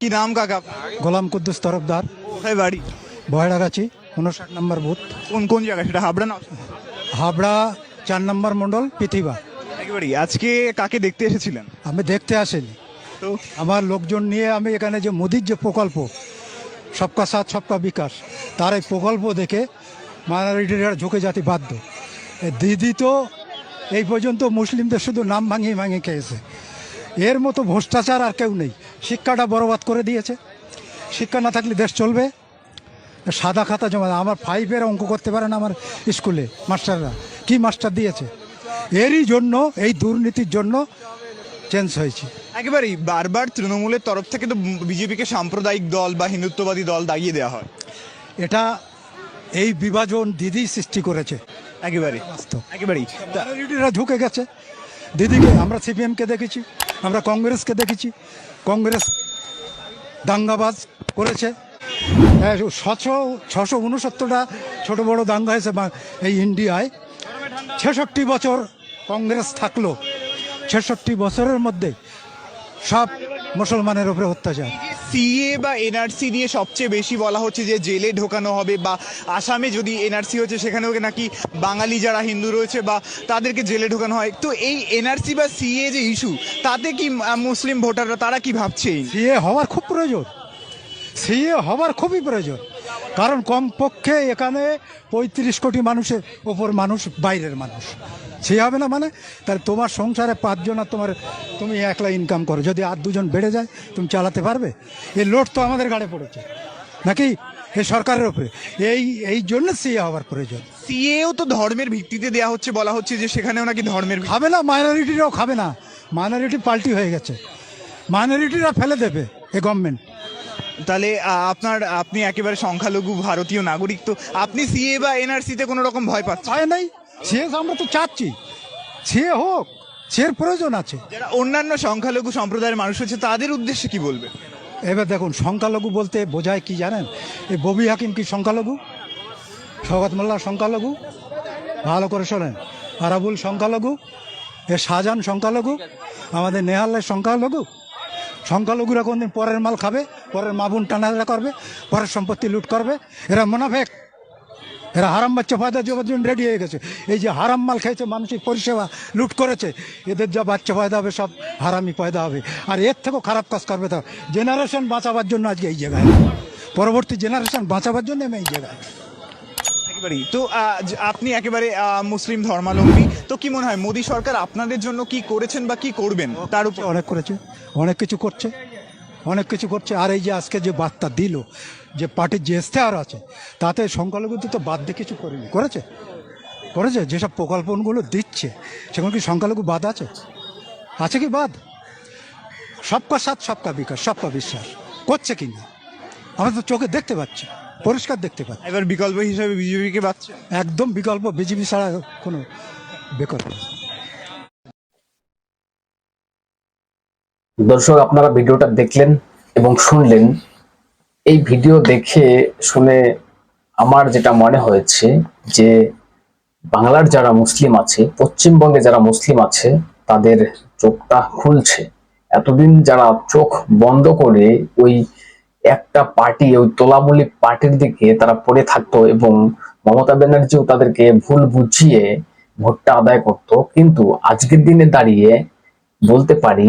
কি নাম কাকা? গোলাম কুদ্দুস তরফদার। কোথায় বাড়ি? বহেড়াগাছি উনষাট নম্বর বুথ। কোন কোন জায়গা সেটা হাবড়া না? হাবড়া চার নম্বর মণ্ডল পৃথিবা। একেবারেই। আজকে কাকে দেখতে এসেছিলেন? আমি দেখতে আসিনি। তো? আমার লোকজন নিয়ে আমি এখানে যে মোদির যে প্রকল্প সবকা সাথ সবকা বিকাশ তার এই প্রকল্প দেখে মাইনরিটিরা ঝুঁকে জাতি বাধ্য। দিদি তো এই পর্যন্ত মুসলিমদের শুধু নাম ভাঙিয়ে ভাঙিয়ে খেয়েছে। এর মতো ভ্রষ্টাচার আর কেউ নেই। শিক্ষাটা বরবাদ করে দিয়েছে। শিক্ষা না থাকলে দেশ চলবে। সাদা খাতা জমা আমার ফাইভের অঙ্ক করতে পারে না আমার স্কুলে মাস্টাররা। কি মাস্টার দিয়েছে? এরই জন্য এই দুর্নীতির জন্য চেঞ্জ হয়েছে। একেবারেই বারবার তৃণমূলের তরফ থেকে তো বিজেপিকে সাম্প্রদায়িক দল বা হিন্দুত্ববাদী দল দাগিয়ে দেওয়া হয়। এটা এই বিভাজন দিদি সৃষ্টি করেছে। একেবারে একেবারেই। মাইনরিটিরা ঝুঁকে গেছে। দিদিকে আমরা সিপিএমকে দেখেছি। আমরা কংগ্রেসকে দেখেছি। কংগ্রেস দাঙ্গাবাজ করেছে। হ্যাঁ, ছশো ছশো উনসত্তরটা ছোটো বড়ো দাঙ্গা হয়েছে এই ইন্ডিয়ায়। ছেষট্টি বছর কংগ্রেস থাকল। ছেষট্টি বছরের মধ্যে সব মুসলমানের উপরে অত্যাচার। সিএ বা এনআরসি নিয়ে সবচেয়ে বেশি বলা হচ্ছে যে জেলে ঢোকানো হবে বা আসামে যদি এনআরসি হচ্ছে, সেখানেও নাকি বাঙালি যারা হিন্দু রয়েছে বা তাদেরকে জেলে ঢোকানো হয়। তো এই এনআরসি বা সিএ যে ইস্যু তাতে কি মুসলিম ভোটাররা, তারা কি ভাবছে? সিএ হওয়ার খুব প্রয়োজন। সিএ হওয়ার খুবই প্রয়োজন। কারণ কমপক্ষে এখানে পঁয়ত্রিশ কোটি মানুষের ওপর মানুষ বাইরের মানুষ। সে হবে না মানে? তাহলে তোমার সংসারে পাঁচজন আর তোমার তুমি একলা ইনকাম করো। যদি আর দুজন বেড়ে যায় তুমি চালাতে পারবে? এই লোড তো আমাদের গাড়ে পড়েছে। নাকি? এই সরকারের উপরে। এই এই জন্য সিএ হওয়ার প্রয়োজন। সিএও তো ধর্মের ভিত্তিতে দেওয়া হচ্ছে বলা হচ্ছে যে সেখানেও নাকি ধর্মের খাবে না মাইনরিটিরাও খাবে না। মাইনরিটি পাল্টি হয়ে গেছে। মাইনরিটিরা ফেলে দেবে এ গভর্নমেন্ট তাহলে আপনার আপনি একেবারে সংখ্যালঘু ভারতীয় নাগরিক তো আপনি সিএ বা এনআরসিতে কোনো রকম ভয় পাচ্ছেন? ভয় নাই। সে আমরা তো চাচ্ছি। সে হোক সের প্রয়োজন আছে। যারা অন্যান্য সংখ্যালঘু সম্প্রদায়ের মানুষ হচ্ছে তাদের উদ্দেশ্যে কি বলবে? এবার দেখুন সংখ্যালঘু বলতে বোঝায় কি জানেন? এই ববি হাকিম কি সংখ্যালঘু? শওকত মোল্লা সংখ্যালঘু? ভালো করে শোনেন। আরাবুল সংখ্যালঘু? এ শাহজাহান সংখ্যালঘু? আমাদের নেহালের সংখ্যালঘু? সংখ্যালঘুরা কোনদিন পরের মাল খাবে, পরের মাবুন টানাটা করবে, পরের সম্পত্তি লুট করবে, এরা মোনাফেক। এরা হারাম বাচ্চা ফায়দা জন্য রেডি হয়ে গেছে। এই যে হারাম মাল খেয়েছে, মানসিক পরিষেবা লুট করেছে, এদের যা বাচ্চা পয়দা হবে, সব হারামি পয়দা হবে। আর এর থেকেও খারাপ কাজ করবে তো জেনারেশন বাঁচাবার জন্য আজকে এই জায়গায়। পরবর্তী জেনারেশন বাঁচাবার জন্য আমি এই জায়গায়। একেবারেই। তো আপনি একেবারে মুসলিম ধর্মাবলম্বী তো কি মনে হয় মোদী সরকার আপনাদের জন্য কি করেছেন বা কি করবেন? তার উপর অনেক করেছে অনেক কিছু করছে অনেক কিছু করছে। আর এই যে আজকে যে বার্তা দিল যে পার্টির যে ইশতেহার আছে তাতে সংখ্যালঘুদের তো বাদ দিয়ে কিছু করেনি। করেছে? করেছে? যেসব প্রকল্পগুলো দিচ্ছে সেগুলো কি সংখ্যালঘু বাদ আছে? আছে কি বাদ? সবকা সাথ সবকা বিকাশ সবকা বিশ্বাস। করছে কি না? আমরা তো চোখে দেখতে পাচ্ছি পরিষ্কার দেখতে পাচ্ছি। এবার বিকল্প হিসেবে বিজেপিকে পাচ্ছে একদম বিকল্প বিজেপি ছাড়া কোনো নেই। দর্শক, আপনারা ভিডিওটা দেখলেন এবং শুনলেন এই ভিডিও দেখে শুনে আমার যেটা মনে হয়েছে যে, বাংলার যারা মুসলিম আছে, পশ্চিমবঙ্গে যারা মুসলিম আছে, তাদের চোখটা খুলছে এতদিন যারা চোখ বন্ধ করে ওই একটা পার্টি, ওই তোলামূলি পার্টির দিকে তারা পড়ে থাকতো এবং মমতা ব্যানার্জিও তাদেরকে ভুল বুঝিয়ে ভোটটা আদায় করত। কিন্তু আজকের দিনে দাঁড়িয়ে বলতে পারি,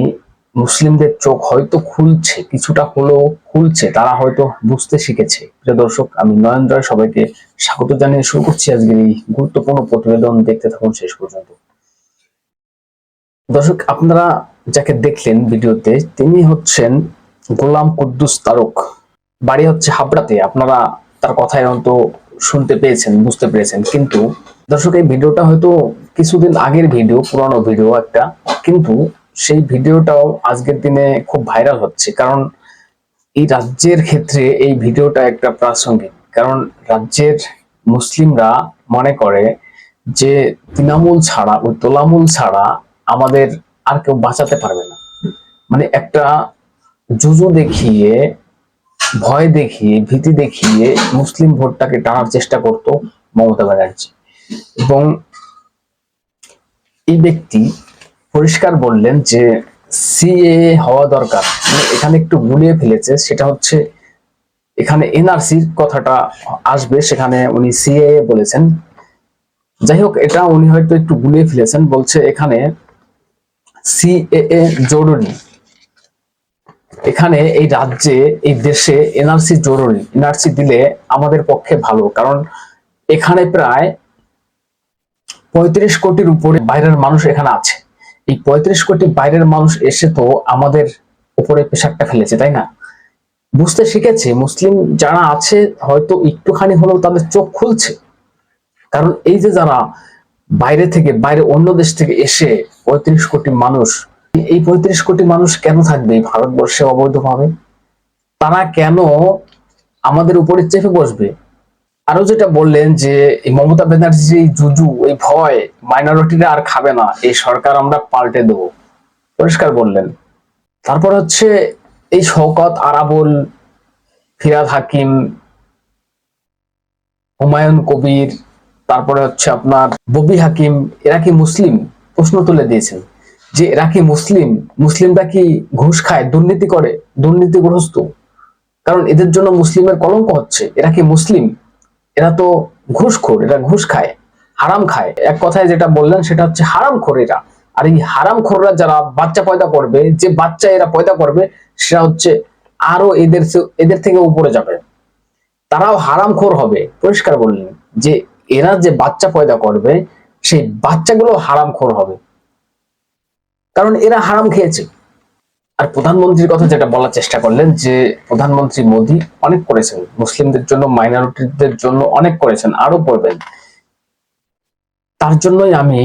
মুসলিমদের চোখ হয়তো খুলছে, কিছুটা হলেও খুলছে, তারা হয়তো বুঝতে শিখেছে। প্রিয় দর্শক, আমি নয়ন রায় সবাইকে স্বাগত জানিয়ে শুরু করছি আজকের এই গুরুত্বপূর্ণ প্রতিবেদন। দেখতে থাকুন শেষ পর্যন্ত। দর্শক, আপনারা যাকে দেখলেন ভিডিওতে, তিনি হচ্ছেন গোলাম কুদ্দুস তারক। বাড়ি হচ্ছে হাবড়াতে। আপনারা তার কথায় অন্ত শুনতে পেয়েছেন, বুঝতে পেরেছেন। কিন্তু দর্শক, এই ভিডিওটা হয়তো কিছুদিন আগের ভিডিও, পুরানো ভিডিও একটা, কিন্তু সেই ভিডিওটাও আজকের দিনে খুব ভাইরাল হচ্ছে। কারণ এই রাজ্যের ক্ষেত্রে এই ভিডিওটা একটা প্রাসঙ্গিক। কারণ রাজ্যের মুসলিমরা মনে করে যে তৃণমূল ছাড়া ওই তোলামূল ছাড়া আমাদের আর কেউ বাঁচাতে পারবে না। মানে একটা জুজু দেখিয়ে, ভয় দেখিয়ে, ভীতি দেখিয়ে মুসলিম ভোটটাকে টানার চেষ্টা করত মমতা ব্যানার্জি। এবং এই ব্যক্তি পরিষ্কার বললেন যে সিএ হওয়া দরকার। মানে এখানে একটু গুলিয়ে ফেলেছে, সেটা হচ্ছে এখানে এনআরসির কথাটা আসবে, সেখানে উনি সিএ বলেছেন। যাই হোক, এটা উনি হয়তো একটু গুলিয়ে ফেলেছেন, বলছে এখানে সিএএ জরুরি। এখানে এই রাজ্যে, এই দেশে এনআরসি জরুরি। এনআরসি দিলে আমাদের পক্ষে ভালো, কারণ এখানে প্রায় পঁয়ত্রিশ কোটির উপরে বাইরের মানুষ এখানে আছে। এই পঁয়ত্রিশ কোটি বাইরের মানুষ এসে তো আমাদের উপরে পেশারটা ফেলেছে, তাই না? বুঝতে শিখেছে, মুসলিম যারা আছে হয়তো একটুখানি হলেও তাদের চোখ খুলছে। কারণ এই যে যারা বাইরে থেকে, বাইরে অন্য দেশ থেকে এসে পঁয়ত্রিশ কোটি মানুষ, এই পঁয়ত্রিশ কোটি মানুষ কেন থাকবে এই ভারতবর্ষে অবৈধভাবে? তারা কেন আমাদের উপরে চেপে বসবে? আরও যেটা বললেন যে মমতা ব্যানার্জি এই জুজু, এই ভয় মাইনরিটিরা আর খাবে না, এই সরকার আমরা পাল্টে দেবো। পরিষ্কার বললেন। তারপর হচ্ছে এই শওকত, আরাবুল, ফিরাদ হাকিম, হুমায়ুন কবির, তারপরে হচ্ছে আপনার ববি হাকিম, এরা কি মুসলিম? প্রশ্ন তুলে দিয়েছেন যে, এরা কি মুসলিম? মুসলিমরা কি ঘুষ খায়, দুর্নীতি করে, দুর্নীতিগ্রস্ত? কারণ এদের জন্য মুসলিমের কলঙ্ক হচ্ছে, এরা কি মুসলিম? এরা তো ঘুষখোর, এরা ঘুষ খায়, হারাম খায়। এক কথায় যেটা বললেন সেটা হচ্ছে হারাম এরা আর এই হারাম খোররা যারা বাচ্চা পয়দা করবে, যে বাচ্চা এরা পয়দা করবে, সেটা হচ্ছে আরও এদের এদের থেকে উপরে যাবে। তারাও হারামখোর হবে। পরিষ্কার বললেন যে এরা যে বাচ্চা পয়দা করবে, সেই বাচ্চাগুলো হারামখোর হবে। কারণ এরা হারাম খেয়েছে। আর প্রধানমন্ত্রীর কথা যেটা বলার চেষ্টা করলেন যে প্রধানমন্ত্রী মোদী অনেক করেছেন, মুসলিমদের জন্য, মাইনরিটিদের জন্য অনেক করেছেন আরও করবেন। তার জন্যই আমি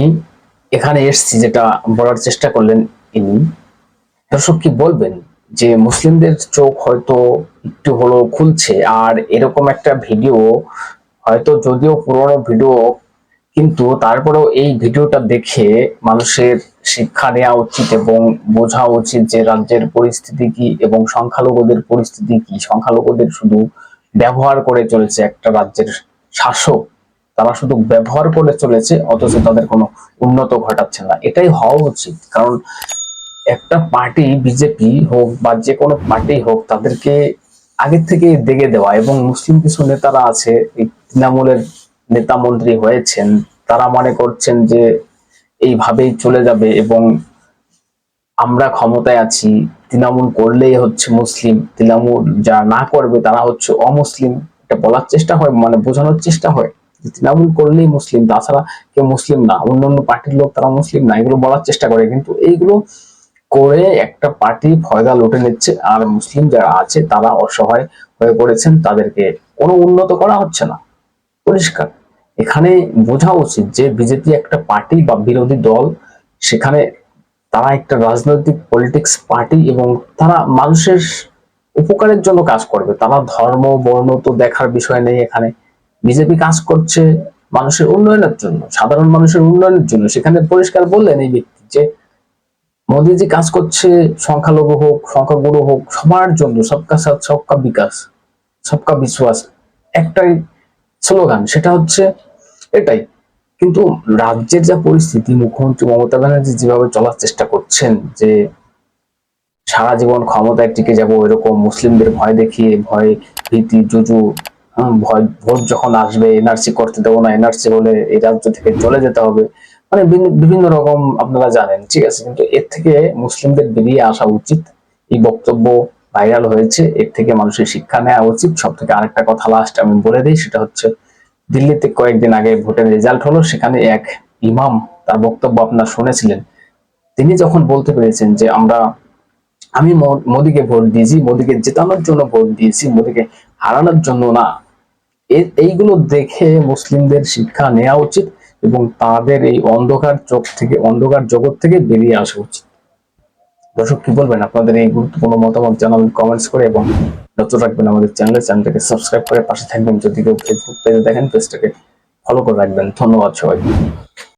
এখানে এসেছি যেটা বলার চেষ্টা করলেন ইনি। দর্শক কি বলবেন যে মুসলিমদের চোখ হয়তো একটু হলো খুলছে, আর এরকম একটা ভিডিও হয়তো যদিও পুরনো ভিডিও, কিন্তু তারপরেও এই ভিডিওটা দেখে মানুষের শিক্ষা নেওয়া উচিত এবং বোঝা উচিত যে রাজ্যের পরিস্থিতি কি এবং সংখ্যালঘুদের পরিস্থিতি কি। সংখ্যালঘুদের শুধু ব্যবহার করে চলেছে একটা রাজ্যের শাসক। তারা শুধু ব্যবহার করে চলেছে, অথচ তাদের কোনো উন্নত ঘটাচ্ছে না। এটাই হওয়া উচিত। কারণ একটা পার্টি, বিজেপি হোক বা যে কোনো পার্টি হোক, তাদেরকে আগের থেকে দেখে দেওয়া এবং মুসলিম কিছু নেতারা আছে, এই তৃণমূলের নেতা মন্ত্রী হয়েছেন, তারা মনে করছেন যে এইভাবেই চলে যাবে এবং আমরা ক্ষমতায় আছি, তৃণমূল করলেই হচ্ছে মুসলিম, তৃণমূল যা না করবে তারা হচ্ছে অমুসলিম। এটা বলার চেষ্টা হয় মানে বোঝানোর চেষ্টা হয় যে তৃণমূল করলেই মুসলিম, তাছাড়া কেউ মুসলিম না। অন্য অন্য পার্টির লোক তারা মুসলিম না, এগুলো বলার চেষ্টা করে। কিন্তু এইগুলো করে একটা পার্টি ফয়দা লুটে নিচ্ছে, আর মুসলিম যারা আছে তারা অসহায় হয়ে পড়েছেন, তাদেরকে কোনো উন্নত করা হচ্ছে না। পরিষ্কার। এখানে বোঝা উচিত যে বিজেপি একটা পার্টি বা বিরোধী দল, সেখানে তারা একটা রাজনৈতিক পলিটিক্স পার্টি এবং তারা মানুষের উপকারের জন্য কাজ করবে। তারা ধর্ম, বর্ণ তো দেখার বিষয় নেই এখানে। বিজেপি কাজ করছে মানুষের উন্নয়নের জন্য, সাধারণ মানুষের উন্নয়নের জন্য। সেখানে পরিষ্কার বললেন এই ব্যক্তি যে মোদিজি কাজ করছে, সংখ্যালঘু হোক, সংখ্যাগুরু হোক, সবার জন্য, সবকা সাথ, সবকা বিকাশ, সবকা বিশ্বাস। একটাই স্লোগান, সেটা হচ্ছে এটাই। কিন্তু রাজ্যের যা পরিস্থিতি, মুখ্যমন্ত্রী মমতা ব্যানার্জি যেভাবে চলার চেষ্টা করছেন, যে সারা জীবন ক্ষমতায় টিকে যাব এরকম মুসলিমদের ভয় দেখিয়ে, ভয়, ভীতি, জুজু ভয়, ভোট যখন আসবে, এনআরসি করতে দেবো না, এনআরসি হলে এই রাজ্য থেকে চলে যেতে হবে মানে বিভি- বিভিন্ন রকম আপনারা জানেন, ঠিক আছে? কিন্তু এর থেকে মুসলিমদের বেরিয়ে আসা উচিত। এই বক্তব্য ভাইরাল হয়েছে, এর থেকে মানুষের শিক্ষা নেওয়া উচিত। সব থেকে আরেকটা কথা লাস্ট আমি বলে দিই, সেটা হচ্ছে দিল্লিতে কয়েকদিন আগে ভোটের রেজাল্ট হলো, সেখানে এক ইমাম তার বক্তব্য আপনারা শুনেছিলেন। তিনি যখন বলতে পেরেছেন যে আমরা, আমি মোদিকে ভোট দিয়েছি, মোদিকে জেতানোর জন্য ভোট দিয়েছি, মোদিকে হারানোর জন্য না। এইগুলো দেখে মুসলিমদের শিক্ষা নেওয়া উচিত এবং তাদের এই অন্ধকার চোখ থেকে, অন্ধকার জগৎ থেকে বেরিয়ে আসা উচিত। দর্শক, কি বলবেন? আপনাদের এই গুরুত্বপূর্ণ মতামত জানাবেন কমেন্টস করে এবং নজর রাখবেন আমাদের চ্যানেল চ্যানেলটাকে সাবস্ক্রাইব করে পাশে থাকবেন। যদি কেউ ফেসবুক পেজে দেখেন পেজটাকে ফলো করে রাখবেন। ধন্যবাদ সবাই